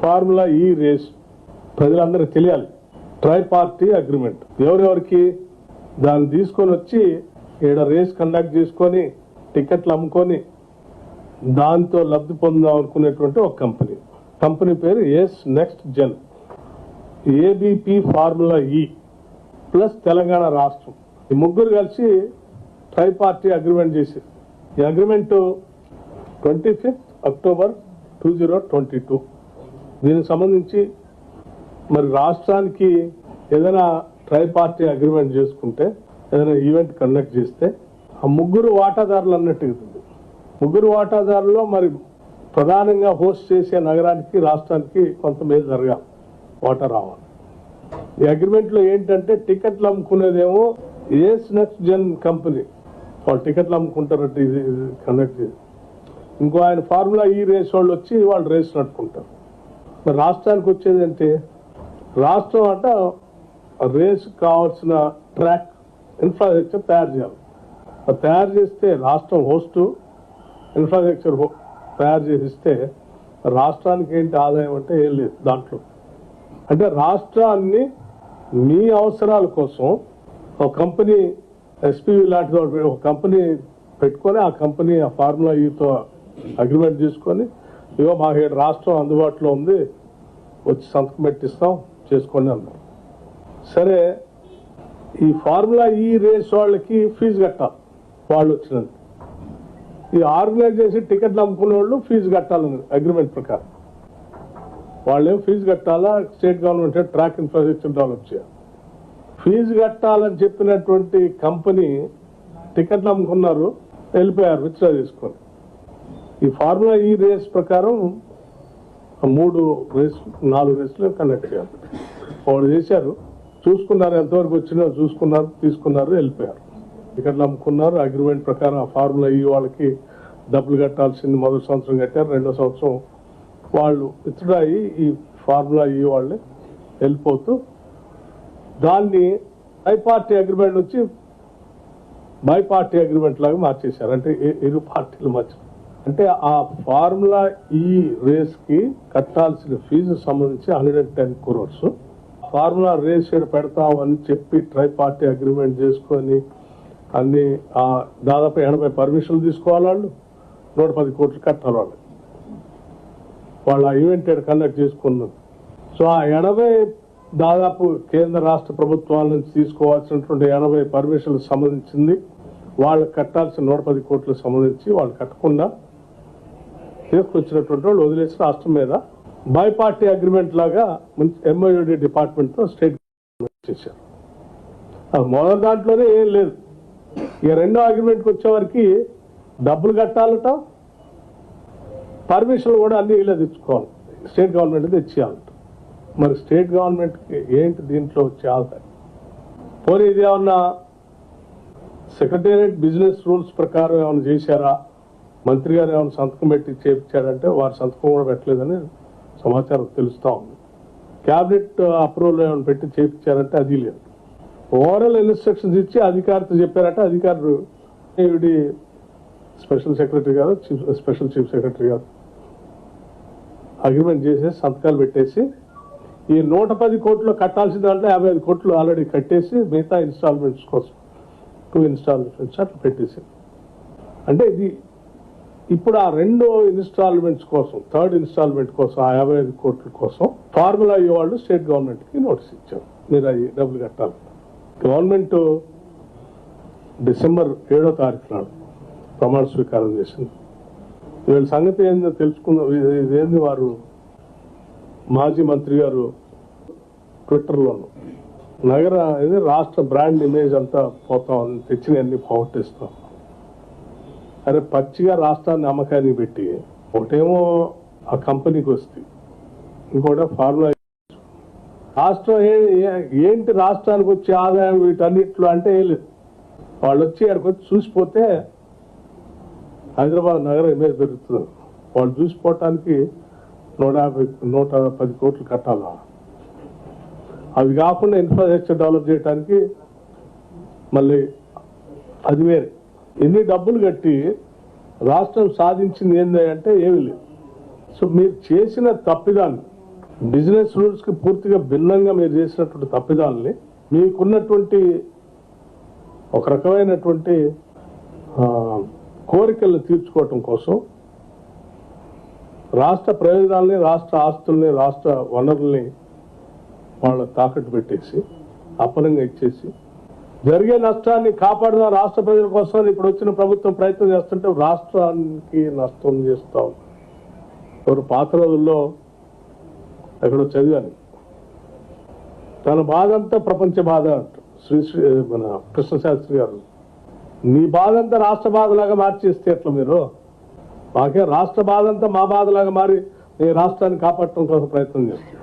Formula ఈ race ప్రజలందరికీ తెలియాలి. Tri party agreement. ఎవరెవరికి దాన్ని తీసుకొని వచ్చి ఈడ రేస్ కండక్ట్ చేసుకొని టికెట్లు అమ్ముకొని దాంతో లబ్ధి పొందాం అనుకునేటువంటి ఒక కంపెనీ. కంపెనీ పేరు yes next gen. ABP formula E plus Telangana రాష్ట్రం. ఈ ముగ్గురు కలిసి ట్రై పార్టీ అగ్రిమెంట్ చేశారు ఈ agreement twenty fifth October two zero twenty two. దీనికి సంబంధించి మరి రాష్ట్రానికి ఏదైనా ట్రై పార్టీ అగ్రిమెంట్ చేసుకుంటే ఏదైనా ఈవెంట్ కండక్ట్ చేస్తే ఆ ముగ్గురు వాటాదారులు అన్నట్టు ముగ్గురు వాటాదారుల్లో మరి ప్రధానంగా హోస్ట్ చేసే నగరానికి రాష్ట్రానికి కొంత మేలు జరగాలి వాటా రావాలి. ఈ అగ్రిమెంట్లో ఏంటంటే టికెట్లు అమ్ముకునేదేమో ఏస్ నెక్స్ట్ జన్ కంపెనీ. వాళ్ళు టికెట్లు అమ్ముకుంటారట ఇది కండక్ట్ చేసి. ఇంకో ఆయన ఫార్ములా ఈ రేస్ వాళ్ళు వచ్చి వాళ్ళు రేస్ నడుపుకుంటారు. మరి రాష్ట్రానికి వచ్చేది అంటే రాష్ట్రం అంట రేస్ కావాల్సిన ట్రాక్ ఇన్ఫ్రాస్ట్రక్చర్ తయారు చేయాలి. అది తయారు చేస్తే రాష్ట్రం హోస్టు ఇన్ఫ్రాస్ట్రక్చర్ తయారు చేసిస్తే రాష్ట్రానికి ఏంటి ఆదాయం అంటే ఏం లేదు దాంట్లో. అంటే రాష్ట్రాన్ని మీ అవసరాల కోసం ఒక కంపెనీ ఎస్పీవి లాంటిది ఒక కంపెనీ పెట్టుకొని ఆ కంపెనీ ఆ ఫార్ములా ఈతో అగ్రిమెంట్ చేసుకొని ఇగో మాకు రాష్ట్రం అందుబాటులో ఉంది వచ్చి సంతకం పెట్టిస్తాం చేసుకోండి అన్నారు సరే ఈ ఫార్ములా ఈ రేస్ వాళ్ళకి ఫీజు కట్టాలి వాళ్ళు వచ్చినందుకు. ఈ ఆర్గనైజ్ చేసి టికెట్లు అమ్ముకునే వాళ్ళు ఫీజు కట్టాలని అగ్రిమెంట్ ప్రకారం. వాళ్ళేం ఫీజు కట్టాలా? State government track infrastructure develop చేయాలి. ఫీజు కట్టాలని చెప్పినటువంటి కంపెనీ టికెట్లు అమ్ముకున్నారు వెళ్ళిపోయారు విత్డ్రా తీసుకొని ఈ ఫార్ములా ఈ రేస్ ప్రకారం మూడు రేస్ నాలుగు రేసులు కండక్ట్ చేయాలి వాళ్ళు చేశారు చూసుకున్నారు ఎంతవరకు వచ్చినా చూసుకున్నారు తీసుకున్నారు వెళ్ళిపోయారు. టికెట్లు అమ్ముకున్నారు అగ్రిమెంట్ ప్రకారం ఆ ఫార్ములా ఈ వాళ్ళకి డబ్బులు కట్టాల్సింది మొదటి సంవత్సరం కట్టారు రెండో సంవత్సరం వాళ్ళు విత్డ్రా అయ్యి ఈ ఫార్ములా ఈ వాళ్ళే వెళ్ళిపోతూ దాన్ని బై పార్టీ అగ్రిమెంట్ నుంచి బై పార్టీ అగ్రిమెంట్ లాగా మార్చేశారు. అంటే ఇరు పార్టీలు మధ్య అంటే ఆ ఫార్ములా ఈ రేస్కి కట్టాల్సిన ఫీజు సంబంధించి hundred and ten crores formula race ఇక్కడ పెడతాం అని చెప్పి ట్రై పార్టీ అగ్రిమెంట్ చేసుకొని అన్ని ఆ దాదాపు ఎనభై పర్మిషన్లు తీసుకోవాలి వాళ్ళు. నూట పది కోట్లు కట్టాలి వాళ్ళు. వాళ్ళు ఆ ఈవెంట్ ఇక్కడ కండక్ట్ చేసుకున్నారు. సో ఆ ఎనభై దాదాపు కేంద్ర రాష్ట్ర ప్రభుత్వాల నుంచి తీసుకోవాల్సినటువంటి ఎనభై పర్మిషన్లకు సంబంధించింది. వాళ్ళకి కట్టాల్సిన నూట పది కోట్లకు సంబంధించి వాళ్ళు కట్టకుండా తీసుకొచ్చినటువంటి వాళ్ళు వదిలేసి రాష్ట్రం మీద బై పార్టీ అగ్రిమెంట్ లాగా ఎంఐడి డిపార్ట్మెంట్తో స్టేట్ చేశారు. మొదటి దాంట్లోనే ఏం లేదు. ఇక రెండో అగ్రిమెంట్కి వచ్చేవరకు డబ్బులు కట్టాలట పర్మిషన్లు కూడా అన్ని ఇలా తెచ్చుకోవాలి. స్టేట్ గవర్నమెంట్ తెచ్చేయాలట. మరి స్టేట్ గవర్నమెంట్ ఏంటి దీంట్లో వచ్చే పోనీ ఇది ఏమన్నా సెక్రటేరియట్ బిజినెస్ రూల్స్ ప్రకారం ఏమైనా చేశారా? మంత్రి గారు ఏమైనా సంతకం పెట్టి చేపించాడంటే వారి సంతకం కూడా పెట్టలేదని సమాచారం తెలుస్తూ ఉంది. క్యాబినెట్ అప్రూవల్ ఏమైనా పెట్టి చేయించారంటే అది లేదు. ఓవరాల్ ఇన్స్ట్రక్షన్స్ ఇచ్చి అధికారితో చెప్పారంటే అధికారులు ఈవిడి స్పెషల్ సెక్రటరీ గారు చీఫ్ స్పెషల్ చీఫ్ సెక్రటరీ గారు అగ్రిమెంట్ చేసేసి సంతకాలు పెట్టేసి ఈ నూట పది కోట్లు కట్టాల్సిన దాంట్లో యాభై ఐదు కోట్లు ఆల్రెడీ కట్టేసి మిగతా ఇన్స్టాల్మెంట్స్ కోసం టూ ఇన్స్టాల్మెంట్స్ అట్లా పెట్టేసి అంటే ఇది ఇప్పుడు ఆ రెండో ఇన్స్టాల్మెంట్స్ కోసం థర్డ్ ఇన్స్టాల్మెంట్ కోసం ఆ యాభై ఐదు కోట్ల కోసం ఫార్ములా ఈ వాళ్ళు స్టేట్ గవర్నమెంట్కి నోటీస్ ఇచ్చారు. మీరు అవి డబ్బులు కట్టాలి. గవర్నమెంట్ డిసెంబర్ ఏడో తారీఖు నాడు ప్రమాణ స్వీకారం చేసింది. వీళ్ళ సంగతి ఏందో తెలుసుకుందాం. ఇది- ఇదేంది వారు? మాజీ మంత్రి గారు ట్విట్టర్లోను నగర ఇది రాష్ట్ర బ్రాండ్ ఇమేజ్ అంతా పోతాం తెచ్చినవన్నీ పోగొట్టేస్తాం. అరే పచ్చిగా రాష్ట్రాన్ని అమ్మకానికి పెట్టి ఒకటేమో ఆ కంపెనీకి వస్తే ఇంకోటి ఫార్ములా రాష్ట్రం ఏ- ఏంటి రాష్ట్రానికి వచ్చే ఆదాయం వీటన్నిట్లో అంటే ఏం లేదు. వాళ్ళు వచ్చి అక్కడికి వచ్చి చూసిపోతే హైదరాబాద్ నగరం ఇమేజ్ పెరుగుతుంది. వాళ్ళు చూసిపోవటానికి నూట యాభై నూట పది కోట్లు కట్టాలా? అవి కాకుండా ఇన్ఫ్రాస్ట్రక్చర్ డెవలప్ చేయడానికి మళ్ళీ అది వేరే. ఎన్ని డబ్బులు కట్టి రాష్ట్రం సాధించింది ఏంది అంటే ఏమి లేదు. సో మీరు చేసిన తప్పిదాన్ని బిజినెస్ రూల్స్కి పూర్తిగా భిన్నంగా మీరు చేసినటువంటి తప్పిదాన్ని మీకున్నటువంటి ఒక రకమైనటువంటి కోరికలను తీర్చుకోవటం కోసం రాష్ట్ర ప్రయోజనాల్ని రాష్ట్ర ఆస్తుల్ని రాష్ట్ర వనరుల్ని వాళ్ళ తాకట్టు పెట్టేసి అపనంగా ఇచ్చేసి జరిగే నష్టాన్ని కాపాడిన రాష్ట్ర ప్రజల కోసం ఇప్పుడు వచ్చిన ప్రభుత్వం ప్రయత్నం చేస్తుంటే రాష్ట్రానికి నష్టం చేస్తాం ఎవరు పాత రోజుల్లో ఎక్కడో చదివాను తన బాధ అంతా ప్రపంచ బాధ అంటారు శ్రీ శ్రీ మన కృష్ణశాస్త్రి గారు నీ బాధ అంతా రాష్ట్ర బాధలాగా మార్చేస్తే ఎట్లా మీరు? మాకే రాష్ట్ర బాధ అంతా మా బాధలాగా మారి నీ రాష్ట్రాన్ని కాపాడటం కోసం ప్రయత్నం చేస్తున్నాం